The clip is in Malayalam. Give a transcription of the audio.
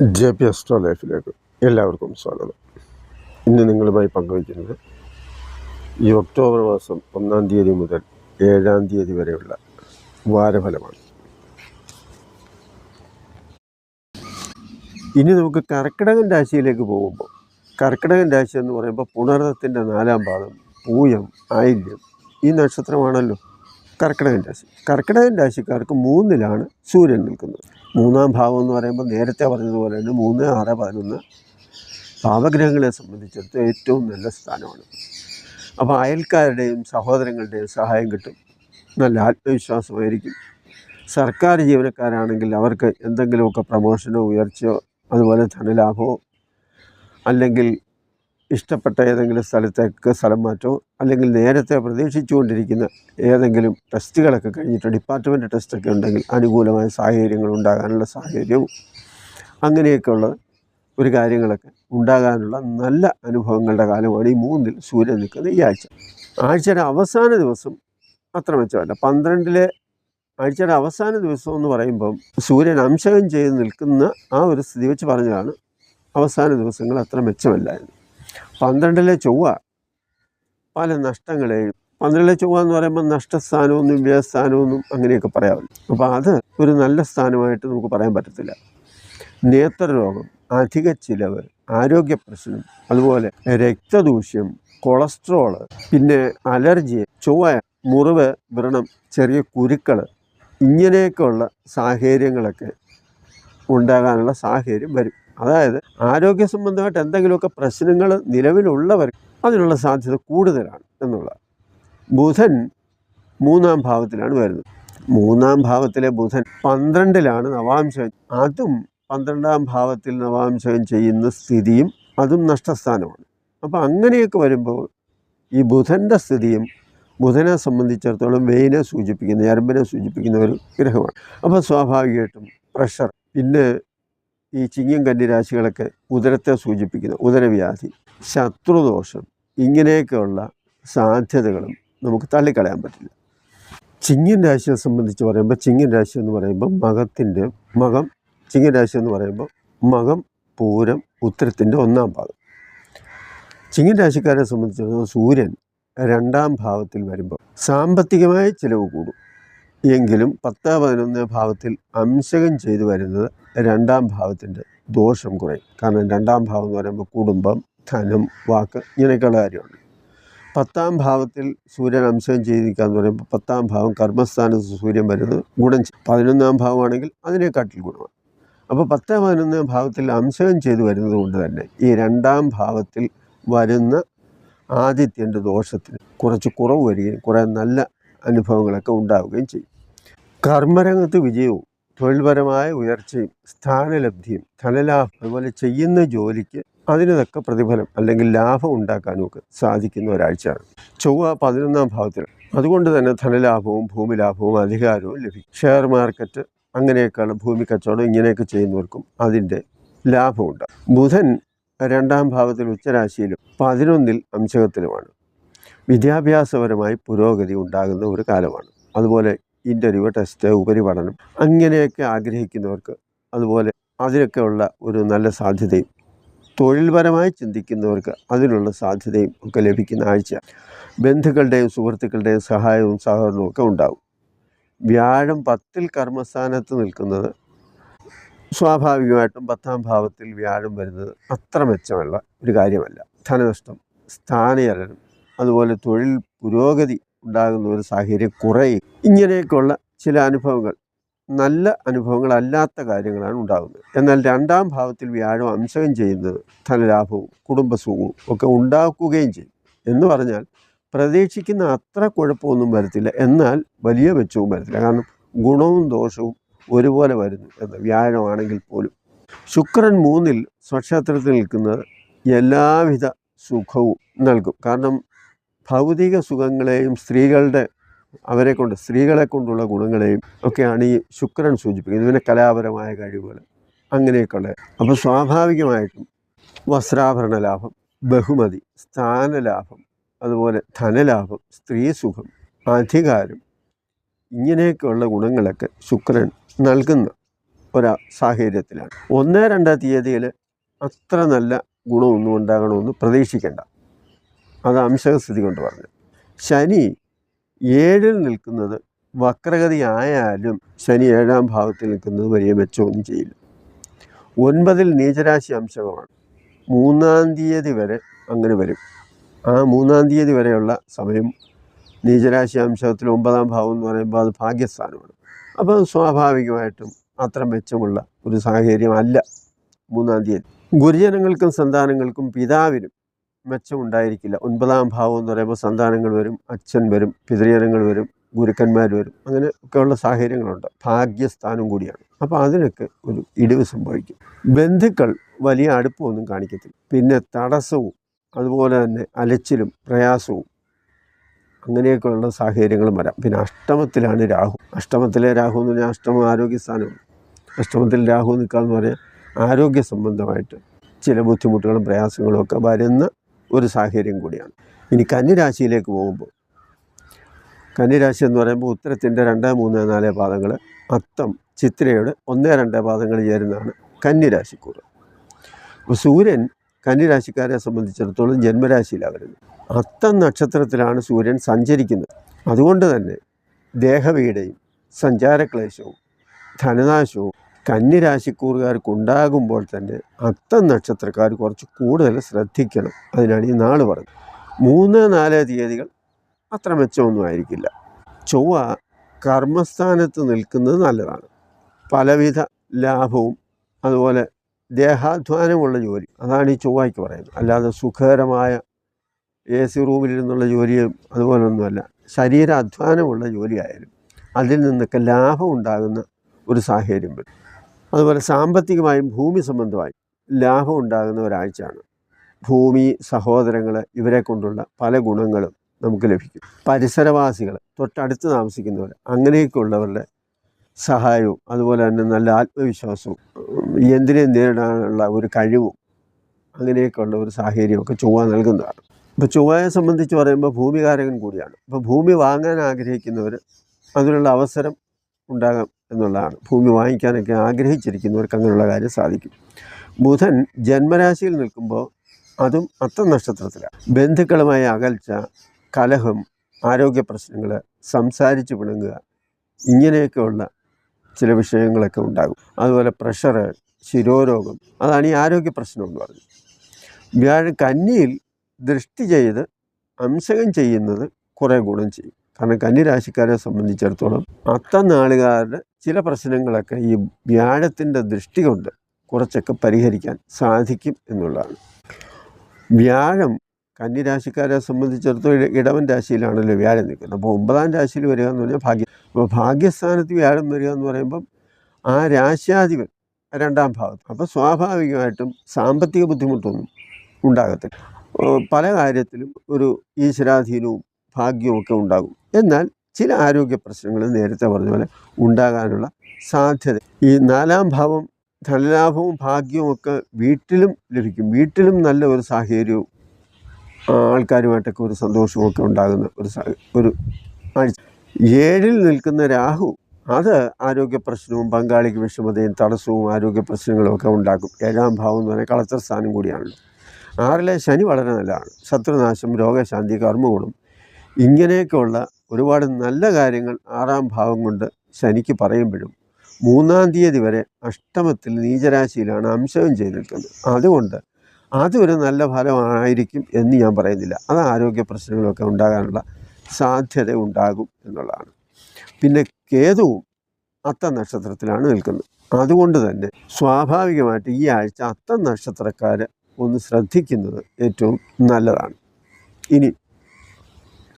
ജെ പി എസ്ട്രോ ലൈഫിലേക്ക് എല്ലാവർക്കും സ്വാഗതം. ഇന്ന് നിങ്ങളുമായി പങ്കുവയ്ക്കുന്നത് ഈ ഒക്ടോബർ മാസം ഒന്നാം തീയതി മുതൽ ഏഴാം തീയതി വരെയുള്ള വാരഫലമാണ്. ഇനി നമുക്ക് കർക്കിടകൻ രാശിയിലേക്ക് പോകുമ്പോൾ കർക്കിടകൻ രാശി എന്ന് പറയുമ്പോൾ പുണർത്തത്തിന്റെ നാലാം പാദം പൂയം ആയില്യം ഈ നക്ഷത്രമാണല്ലോ കർക്കിടകൻ രാശി. കർക്കിടകൻ രാശിക്കാർക്ക് മൂന്നിലാണ് സൂര്യൻ നിൽക്കുന്നത്. മൂന്നാം ഭാവം എന്ന് പറയുമ്പോൾ നേരത്തെ പറഞ്ഞതുപോലെ തന്നെ മൂന്ന് ആറ് പതിനൊന്ന് പാവഗ്രഹങ്ങളെ സംബന്ധിച്ചിടത്ത് ഏറ്റവും നല്ല സ്ഥാനമാണ്. അപ്പോൾ അയൽക്കാരുടെയും സഹോദരങ്ങളുടെയും സഹായം കിട്ടും. നല്ല ആത്മവിശ്വാസമായിരിക്കും. സർക്കാർ ജീവനക്കാരാണെങ്കിൽ അവർക്ക് എന്തെങ്കിലുമൊക്കെ പ്രമോഷനോ ഉയർച്ചയോ അതുപോലെ ധനലാഭമോ അല്ലെങ്കിൽ ഇഷ്ടപ്പെട്ട ഏതെങ്കിലും സ്ഥലത്തേക്ക് സ്ഥലം മാറ്റമോ അല്ലെങ്കിൽ നേരത്തെ പ്രതീക്ഷിച്ചുകൊണ്ടിരിക്കുന്ന ഏതെങ്കിലും ടെസ്റ്റുകളൊക്കെ കഴിഞ്ഞിട്ട് ഡിപ്പാർട്ട്മെന്റ് ടെസ്റ്റൊക്കെ ഉണ്ടെങ്കിൽ അനുകൂലമായ സാഹചര്യങ്ങൾ ഉണ്ടാകാനുള്ള സാഹചര്യവും അങ്ങനെയൊക്കെയുള്ള ഒരു കാര്യങ്ങളൊക്കെ ഉണ്ടാകാനുള്ള നല്ല അനുഭവങ്ങളുടെ കാലമാണ് ഈ മൂന്നിൽ സൂര്യൻ നിൽക്കുന്ന ഈ ആഴ്ച. ആഴ്ചയുടെ അവസാന ദിവസം അത്ര മെച്ചമല്ല പന്ത്രണ്ടിലെ ആഴ്ചയുടെ അവസാന ദിവസം എന്ന് പറയുമ്പം സൂര്യൻ അംശകം ചെയ്ത് നിൽക്കുന്ന ആ ഒരു സ്ഥിതി വെച്ച് പറഞ്ഞതാണ് അവസാന ദിവസങ്ങൾ അത്ര മെച്ചമല്ലായിരുന്നു. പന്ത്രണ്ടിലെ ചൊവ്വ. പല നഷ്ടങ്ങളെയും. പന്ത്രണ്ടിലെ ചൊവ്വ എന്ന് പറയുമ്പോൾ നഷ്ടസ്ഥാനമൊന്നും വ്യയസ്ഥാനമൊന്നും അങ്ങനെയൊക്കെ പറയാമല്ലോ അപ്പോൾ അത് ഒരു നല്ല സ്ഥാനമായിട്ട് നമുക്ക് പറയാൻ പറ്റത്തില്ല. നേത്രരോഗം അധിക ചിലവ് ആരോഗ്യ പ്രശ്നം അതുപോലെ രക്തദൂഷ്യം കൊളസ്ട്രോൾ പിന്നെ അലർജി ചൊവ്വ മുറിവ് വ്രണം ചെറിയ കുരുക്കൾ ഇങ്ങനെയൊക്കെയുള്ള സാഹചര്യങ്ങളൊക്കെ ഉണ്ടാകാനുള്ള സാഹചര്യം വരും. അതായത് ആരോഗ്യ സംബന്ധമായിട്ട് എന്തെങ്കിലുമൊക്കെ പ്രശ്നങ്ങൾ നിലവിലുള്ളവർ അതിനുള്ള സാധ്യത കൂടുതലാണ് എന്നുള്ള ബുധൻ മൂന്നാം ഭാവത്തിലാണ് വരുന്നത്. മൂന്നാം ഭാവത്തിലെ ബുധൻ പന്ത്രണ്ടിലാണ് നവാംശം അതും പന്ത്രണ്ടാം ഭാവത്തിൽ നവാംശം ചെയ്യുന്ന സ്ഥിതിയും അതും നഷ്ടസ്ഥാനമാണ്. അപ്പോൾ അങ്ങനെയൊക്കെ വരുമ്പോൾ ഈ ബുധന്റെ സ്ഥിതിയും ബുധനെ സംബന്ധിച്ചിടത്തോളം വെയിനെ സൂചിപ്പിക്കുന്ന ഞരമ്പിനെ സൂചിപ്പിക്കുന്ന ഒരു ഗ്രഹമാണ്. അപ്പോൾ സ്വാഭാവികമായിട്ടും പ്രഷർ പിന്നെ ഈ ചിങ്ങം കന്നിരാശികളൊക്കെ ഉദരത്തെ സൂചിപ്പിക്കുന്ന. ഉദരവ്യാധി ശത്രുദോഷം ഇങ്ങനെയൊക്കെയുള്ള സാധ്യതകളും നമുക്ക് തള്ളിക്കളയാൻ പറ്റില്ല. ചിങ്ങൻ രാശിയെ സംബന്ധിച്ച് പറയുമ്പോൾ ചിങ്ങൻ രാശി എന്ന് പറയുമ്പോൾ മകത്തിന്റെ മകം ചിങ്ങൻ രാശി എന്ന് പറയുമ്പോൾ മകം പൂരം ഉത്തരത്തിന്റെ ഒന്നാം ഭാഗം. ചിങ്ങൻ രാശിക്കാരെ സംബന്ധിച്ചിടത്തോളം സൂര്യൻ രണ്ടാം ഭാവത്തിൽ വരുമ്പോൾ സാമ്പത്തികമായ ചിലവ് കൂടും. എങ്കിലും പത്ത് പതിനൊന്ന് ഭാവത്തിൽ അംശകം ചെയ്തു വരുന്നത് രണ്ടാം ഭാവത്തിന്റെ ദോഷം കുറയും. കാരണം രണ്ടാം ഭാവം എന്ന് പറയുമ്പോൾ കുടുംബം ധനം വാക്ക് ഇങ്ങനെയൊക്കെയുള്ള കാര്യമുണ്ട് പത്താം ഭാവത്തിൽ സൂര്യൻ അംശം നിൽക്കുക എന്ന് പറയുമ്പോൾ പത്താം ഭാവം കർമ്മസ്ഥാനത്ത് സൂര്യൻ വരുന്നത് ഗുണം പതിനൊന്നാം ഭാവമാണെങ്കിൽ അതിനെക്കാട്ടിൽ ഗുണമാണ്. അപ്പോൾ പത്ത് പതിനൊന്നാം ഭാവത്തിൽ അംശകം ചെയ്തു വരുന്നത് കൊണ്ട് തന്നെ ഈ രണ്ടാം ഭാവത്തിൽ വരുന്ന ആദിത്യന്റെ ദോഷത്തിന് കുറച്ച് കുറവ് വരികയും കുറേ നല്ല അനുഭവങ്ങളൊക്കെ ഉണ്ടാവുകയും ചെയ്യും. കർമ്മരംഗത്ത് വിജയവും തൊഴിൽപരമായ ഉയർച്ചയും സ്ഥാനലബ്ധിയും ധനലാഭം അതുപോലെ ചെയ്യുന്ന ജോലിക്ക് അതിന് തക്ക പ്രതിഫലം അല്ലെങ്കിൽ ലാഭം ഉണ്ടാക്കാനും ഒക്കെ സാധിക്കുന്ന ഒരാഴ്ചയാണ്. ചൊവ്വ പതിനൊന്നാം ഭാവത്തിൽ. അതുകൊണ്ട് തന്നെ ധനലാഭവും ഭൂമി ലാഭവും അധികാരവും ലഭിക്കും. ഷെയർ മാർക്കറ്റ് അങ്ങനെയൊക്കെയുള്ള ഭൂമി കച്ചവടം ഇങ്ങനെയൊക്കെ ചെയ്യുന്നവർക്കും അതിന്റെ ലാഭമുണ്ട്. ബുധൻ രണ്ടാം ഭാവത്തിൽ ഉച്ചരാശിയിലും പതിനൊന്നിൽ അംശകത്തിലുമാണ്. വിദ്യാഭ്യാസപരമായി പുരോഗതി ഉണ്ടാകുന്ന ഒരു കാലമാണ്. അതുപോലെ ഇന്റർവ്യൂ ടെസ്റ്റ് ഉപരിപഠനം അങ്ങനെയൊക്കെ ആഗ്രഹിക്കുന്നവർക്ക് അതുപോലെ അതിനൊക്കെയുള്ള ഒരു നല്ല സാധ്യതയും തൊഴിൽപരമായി ചിന്തിക്കുന്നവർക്ക് അതിനുള്ള സാധ്യതയും ഒക്കെ ലഭിക്കുന്ന ആഴ്ച ബന്ധുക്കളുടെയും സുഹൃത്തുക്കളുടെയും സഹായവും സഹകരണവും ഒക്കെ ഉണ്ടാവും. വ്യാഴം പത്തിൽ കർമ്മസ്ഥാനത്ത് നിൽക്കുന്നത് സ്വാഭാവികമായിട്ടും പത്താം ഭാവത്തിൽ വ്യാഴം വരുന്നത് അത്ര മെച്ചമുള്ള ഒരു കാര്യമല്ല. ധനനഷ്ടം സ്ഥാനചലനം അതുപോലെ തൊഴിൽ പുരോഗതി ഉണ്ടാകുന്ന ഒരു സാഹചര്യം കുറയും ഇങ്ങനെയൊക്കെയുള്ള ചില അനുഭവങ്ങൾ. നല്ല അനുഭവങ്ങളല്ലാത്ത കാര്യങ്ങളാണ് ഉണ്ടാകുന്നത്. എന്നാൽ രണ്ടാം ഭാവത്തിൽ വ്യാഴം അംശകം ചെയ്യുന്നത് ധനലാഭവും കുടുംബസുഖവും ഒക്കെ ഉണ്ടാക്കുകയും ചെയ്യും. എന്ന് പറഞ്ഞാൽ പ്രതീക്ഷിക്കുന്ന അത്ര കുഴപ്പമൊന്നും വരത്തില്ല. എന്നാൽ വലിയ മെച്ചവും വരത്തില്ല. കാരണം ഗുണവും ദോഷവും ഒരുപോലെ വരുന്നു എന്ന് വ്യാഴമാണെങ്കിൽ പോലും. ശുക്രൻ മൂന്നിൽ സ്വക്ഷേത്രത്തിൽ നിൽക്കുന്നത് എല്ലാവിധ സുഖവും നൽകും. കാരണം ഭൗതിക സുഖങ്ങളെയും സ്ത്രീകളുടെ അവരെ കൊണ്ട് സ്ത്രീകളെ കൊണ്ടുള്ള ഗുണങ്ങളെയും ഒക്കെയാണ് ഈ ശുക്രൻ സൂചിപ്പിക്കുന്നത്. പിന്നെ കലാപരമായ കഴിവുകൾ അങ്ങനെയൊക്കെയുള്ള അപ്പോൾ സ്വാഭാവികമായിട്ടും വസ്ത്രാഭരണ ലാഭം ബഹുമതി സ്ഥാനലാഭം അതുപോലെ ധനലാഭം സ്ത്രീ സുഖം അധികാരം ഇങ്ങനെയൊക്കെയുള്ള ഗുണങ്ങളൊക്കെ ശുക്രൻ നൽകുന്ന ഒരു സാഹചര്യത്തിലാണ്. ഒന്ന് രണ്ട് തീയതിയിൽ അത്ര നല്ല ഗുണമൊന്നും ഉണ്ടാകണമെന്ന് പ്രതീക്ഷിക്കേണ്ട. അത് അംശകസ്ഥിതി കൊണ്ട് പറഞ്ഞു. ശനി ഏഴിൽ നിൽക്കുന്നത് വക്രഗതി ആയാലും ശനി ഏഴാം ഭാവത്തിൽ നിൽക്കുന്നത് വലിയ മെച്ചമൊന്നും ചെയ്യില്ല. ഒൻപതിൽ നീചരാശി അംശകമാണ് മൂന്നാം തീയതി വരെ അങ്ങനെ വരും. ആ മൂന്നാം തീയതി വരെയുള്ള സമയം നീചരാശി അംശത്തിൽ ഒമ്പതാം ഭാവം എന്ന് പറയുമ്പോൾ അത് ഭാഗ്യസ്ഥാനമാണ്. അപ്പോൾ സ്വാഭാവികമായിട്ടും അത്ര മെച്ചമുള്ള ഒരു സാഹചര്യമല്ല മൂന്നാം തീയതി. ഗുരുജനങ്ങൾക്കും സന്താനങ്ങൾക്കും പിതാവിനും മെച്ചമുണ്ടായിരിക്കില്ല. ഒൻപതാം ഭാവം എന്ന് പറയുമ്പോൾ സന്താനങ്ങൾ വരും അച്ഛൻ വരും പിതൃജനങ്ങൾ വരും ഗുരുക്കന്മാർ വരും അങ്ങനെ ഒക്കെയുള്ള സാഹചര്യങ്ങളുണ്ട്. ഭാഗ്യസ്ഥാനം കൂടിയാണ്. അപ്പോൾ അതിനൊക്കെ ഒരു ഇടിവ് സംഭവിക്കും. ബന്ധുക്കൾ വലിയ അടുപ്പമൊന്നും കാണിക്കത്തില്ല. പിന്നെ തടസ്സവും അതുപോലെ തന്നെ അലച്ചിലും പ്രയാസവും അങ്ങനെയൊക്കെയുള്ള സാഹചര്യങ്ങളും വരാം. പിന്നെ അഷ്ടമത്തിലാണ് രാഹു. അഷ്ടമത്തിലെ രാഹു എന്ന് പറഞ്ഞാൽ അഷ്ടമ ആരോഗ്യസ്ഥാനമാണ്. അഷ്ടമത്തിൽ രാഹു നിൽക്കുക എന്ന് പറഞ്ഞാൽ ആരോഗ്യ സംബന്ധമായിട്ട് ചില ബുദ്ധിമുട്ടുകളും പ്രയാസങ്ങളും ഒക്കെ വരുന്ന ഒരു സാഹചര്യം കൂടിയാണ്. ഇനി കന്നിരാശിയിലേക്ക് പോകുമ്പോൾ കന്നിരാശി എന്ന് പറയുമ്പോൾ ഉത്തരത്തിന്റെ രണ്ട് മൂന്ന് നാല് പാദങ്ങൾ അത്തം ചിത്രയുടെ ഒന്ന് രണ്ട് പാദങ്ങൾ ചേരുന്നതാണ് കന്നിരാശിക്കൂറ്. അപ്പോൾ സൂര്യൻ കന്നിരാശിക്കാരെ സംബന്ധിച്ചിടത്തോളം ജന്മരാശിയിലാണ് വരുന്നത് അത്തം നക്ഷത്രത്തിലാണ് സൂര്യൻ സഞ്ചരിക്കുന്നത്. അതുകൊണ്ട് തന്നെ ദേഹവീടയും സഞ്ചാരക്ലേശവും ധനനാശവും കന്നിരാശിക്കൂറുകാർക്ക് ഉണ്ടാകുമ്പോൾ തന്നെ അത്തം നക്ഷത്രക്കാർ കുറച്ച് കൂടുതൽ ശ്രദ്ധിക്കണം. അതിനാണ് ഈ നാൾ പറഞ്ഞത് മൂന്ന് നാല് തീയതികൾ അത്ര മെച്ചമൊന്നും ആയിരിക്കില്ല. ചൊവ്വ കർമ്മസ്ഥാനത്ത് നിൽക്കുന്നത് നല്ലതാണ്. പലവിധ ലാഭവും അതുപോലെ ദേഹാധ്വാനമുള്ള ജോലി. അതാണ് ഈ ചൊവ്വയ്ക്ക് പറയുന്നത്. അല്ലാതെ സുഖകരമായ എ സി റൂമിലിരുന്നുള്ള ജോലിയും അതുപോലൊന്നുമല്ല. ശരീരാധ്വാനമുള്ള ജോലിയായാലും അതിൽ നിന്നൊക്കെ ലാഭം ഉണ്ടാകുന്ന ഒരു സാഹചര്യം വരും. അതുപോലെ സാമ്പത്തികമായും ഭൂമി സംബന്ധമായും ലാഭം ഉണ്ടാകുന്ന ഒരാഴ്ചയാണ്. ഭൂമി സഹോദരങ്ങൾ ഇവരെ കൊണ്ടുള്ള പല ഗുണങ്ങളും നമുക്ക് ലഭിക്കും. പരിസരവാസികൾ തൊട്ടടുത്ത് താമസിക്കുന്നവർ അങ്ങനെയൊക്കെ ഉള്ളവരുടെ സഹായവും അതുപോലെ തന്നെ നല്ല ആത്മവിശ്വാസവും എന്തിനെ നേരിടാനുള്ള ഒരു കഴിവും അങ്ങനെയൊക്കെയുള്ള ഒരു സാഹചര്യമൊക്കെ ചൊവ്വ നൽകുന്നതാണ്. ഇപ്പോൾ ചൊവ്വയെ സംബന്ധിച്ച് പറയുമ്പോൾ ഭൂമികാരകൻ കൂടിയാണ്. അപ്പോൾ ഭൂമി വാങ്ങാൻ ആഗ്രഹിക്കുന്നവർ അതിനുള്ള അവസരം ഉണ്ടാകാം എന്നുള്ളതാണ്. ഭൂമി വാങ്ങിക്കാനൊക്കെ ആഗ്രഹിച്ചിരിക്കുന്നവർക്ക് അങ്ങനെയുള്ള കാര്യം സാധിക്കും. ബുധൻ ജന്മരാശിയിൽ നിൽക്കുമ്പോൾ അതും അത്തം നക്ഷത്രത്തിലാണ്. ബന്ധുക്കളുമായ അകൽച്ച കലഹം ആരോഗ്യ പ്രശ്നങ്ങൾ സംസാരിച്ച് പിണങ്ങുക ഇങ്ങനെയൊക്കെയുള്ള ചില വിഷയങ്ങളൊക്കെ ഉണ്ടാകും. അതുപോലെ പ്രഷർ ശിരോരോഗം അതാണ് ഈ ആരോഗ്യ പ്രശ്നം എന്ന് പറയുന്നത്. വ്യാഴം കന്നിയിൽ ദൃഷ്ടി ചെയ്ത് അംശകം ചെയ്യുന്നത് കുറേ ഗുണം ചെയ്യും. കാരണം കന്നിരാശിക്കാരെ സംബന്ധിച്ചിടത്തോളം അത്തനാളുകാരുടെ ചില പ്രശ്നങ്ങളൊക്കെ ഈ വ്യാഴത്തിന്റെ ദൃഷ്ടി കൊണ്ട് കുറച്ചൊക്കെ പരിഹരിക്കാൻ സാധിക്കും എന്നുള്ളതാണ്. വ്യാഴം കന്നിരാശിക്കാരെ സംബന്ധിച്ചിടത്തോളം ഇട- ഇടവൻ രാശിയിലാണല്ലോ വ്യാഴം നിൽക്കുന്നത്. അപ്പോൾ ഒമ്പതാം രാശിയിൽ വരിക എന്ന് പറഞ്ഞാൽ ഭാഗ്യം അപ്പോൾ ഭാഗ്യസ്ഥാനത്ത് വ്യാഴം വരിക എന്ന് പറയുമ്പം ആ രാശ്യാധിപൻ രണ്ടാം ഭാഗത്ത് അപ്പോൾ സ്വാഭാവികമായിട്ടും സാമ്പത്തിക ബുദ്ധിമുട്ടൊന്നും ഉണ്ടാകത്തില്ല. പല കാര്യത്തിലും ഒരു ഈശ്വരാധീനവും ഭാഗ്യവും ഒക്കെ ഉണ്ടാകും. എന്നാൽ ചില ആരോഗ്യ പ്രശ്നങ്ങൾ നേരത്തെ പറഞ്ഞ പോലെ ഉണ്ടാകാനുള്ള സാധ്യത. ഈ നാലാം ഭാവം ധനലാഭവും ഭാഗ്യവും ഒക്കെ വീട്ടിലും ലഭിക്കും. വീട്ടിലും നല്ല ഒരു സാഹചര്യവും ആൾക്കാരുമായിട്ടൊക്കെ ഒരു സന്തോഷമൊക്കെ ഉണ്ടാകുന്ന ഒരു ഒരു ആഴ്ച. ഏഴിൽ നിൽക്കുന്ന രാഹു അത് ആരോഗ്യ പ്രശ്നവും പങ്കാളിക്ക് വിഷമതയും തടസ്സവും ആരോഗ്യ പ്രശ്നങ്ങളും ഒക്കെ ഉണ്ടാക്കും. ഏഴാം ഭാവം എന്ന് പറഞ്ഞാൽ കളത്ര സ്ഥാനം കൂടിയാണല്ലോ ആറിലെ ശനി വളരെ നല്ലതാണ്. ശത്രുനാശം രോഗശാന്തി കർമ്മഗുണം ഇങ്ങനെയൊക്കെയുള്ള ഒരുപാട് നല്ല കാര്യങ്ങൾ ആറാം ഭാവം കൊണ്ട് ശനിക്ക് പറയുമ്പോഴും മൂന്നാം തീയതി വരെ അഷ്ടമത്തിൽ നീചരാശിയിലാണ് അംശവും ചെയ്ത് നിൽക്കുന്നത്. അതുകൊണ്ട് അതൊരു നല്ല ഫലമായിരിക്കും എന്ന് ഞാൻ പറയുന്നില്ല. അത് ആരോഗ്യ പ്രശ്നങ്ങളൊക്കെ ഉണ്ടാകാനുള്ള സാധ്യത ഉണ്ടാകും എന്നുള്ളതാണ്. പിന്നെ കേതുവും അത്ത നക്ഷത്രത്തിലാണ് നിൽക്കുന്നത്. അതുകൊണ്ട് തന്നെ സ്വാഭാവികമായിട്ട് ഈ ആഴ്ച അത്ത നക്ഷത്രക്കാർ ഒന്ന് ശ്രദ്ധിക്കുന്നത് ഏറ്റവും നല്ലതാണ്. ഇനി